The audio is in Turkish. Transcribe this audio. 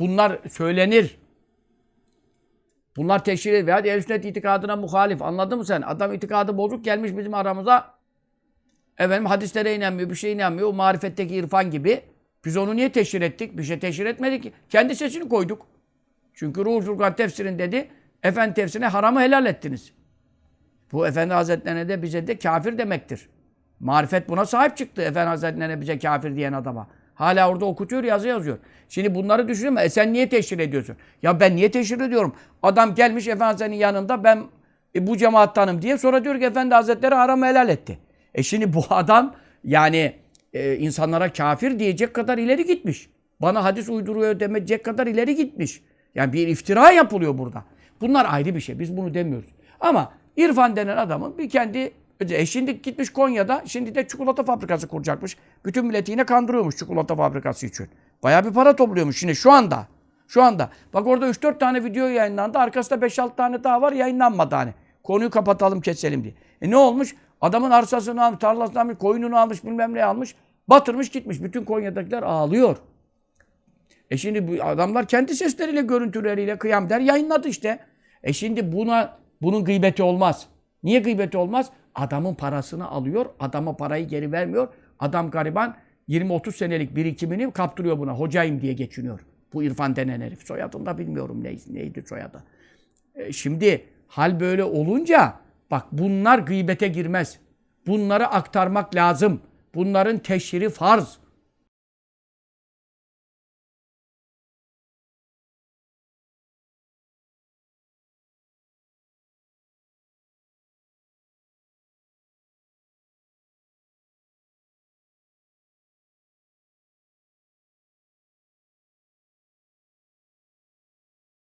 Bunlar söylenir. Bunlar teşhir edilir. Veya ehl sünnet itikadına muhalif. Anladın mı sen? Adam itikadı bozuk gelmiş bizim aramıza. Efendim hadislere inanmıyor, bir şeye inanmıyor. O marifetteki irfan gibi. Biz onu niye teşhir ettik? Bir şey teşhir etmedik ki. Kendi sesini koyduk. Çünkü Ruhul Furkan tefsirin dedi. Efendi tefsirine haramı helal ettiniz. Bu Efendi Hazretlerine de bize de kafir demektir. Marifet buna sahip çıktı. Efendi Hazretlerine bize kafir diyen adama. Hala orada okutuyor, yazı yazıyor. Şimdi bunları düşünme. E sen niye teşhir ediyorsun? Ya ben niye teşhir ediyorum? Adam gelmiş Efendi Hazretleri'nin yanında ben e, bu cemaattanım diye. Sonra diyor ki Efendi Hazretleri haramı helal etti. E şimdi bu adam yani e, insanlara kafir diyecek kadar ileri gitmiş. Bana hadis uyduruyor demeyecek kadar ileri gitmiş. Yani bir iftira yapılıyor burada. Bunlar ayrı bir şey. Biz bunu demiyoruz. Ama İrfan denen adamın bir kendi e şimdi gitmiş Konya'da şimdi de çikolata fabrikası kuracakmış. Bütün milleti yine kandırıyormuş çikolata fabrikası için. Bayağı bir para topluyormuş şimdi şu anda. Şu anda. Bak orada 3-4 tane video yayınlandı. Arkasında 5-6 tane daha var yayınlanmadı hani. Konuyu kapatalım keselim diye. E ne olmuş? Adamın arsasını almış, tarlasını almış, koyununu almış, bilmem ne almış. Batırmış gitmiş. Bütün Konya'dakiler ağlıyor. E şimdi bu adamlar kendi sesleriyle, görüntüleriyle kıyam der yayınladı işte. E şimdi buna bunun gıybeti olmaz. Niye gıybeti olmaz? Adamın parasını alıyor, adama parayı geri vermiyor. Adam gariban 20-30 senelik birikimini kaptırıyor buna. Hocayım diye geçiniyor. Bu İrfan denen herif. Soyadını da bilmiyorum neydi, neydi soyadı. E şimdi hal böyle olunca bak bunlar gıybete girmez. Bunları aktarmak lazım. Bunların teşhiri farz.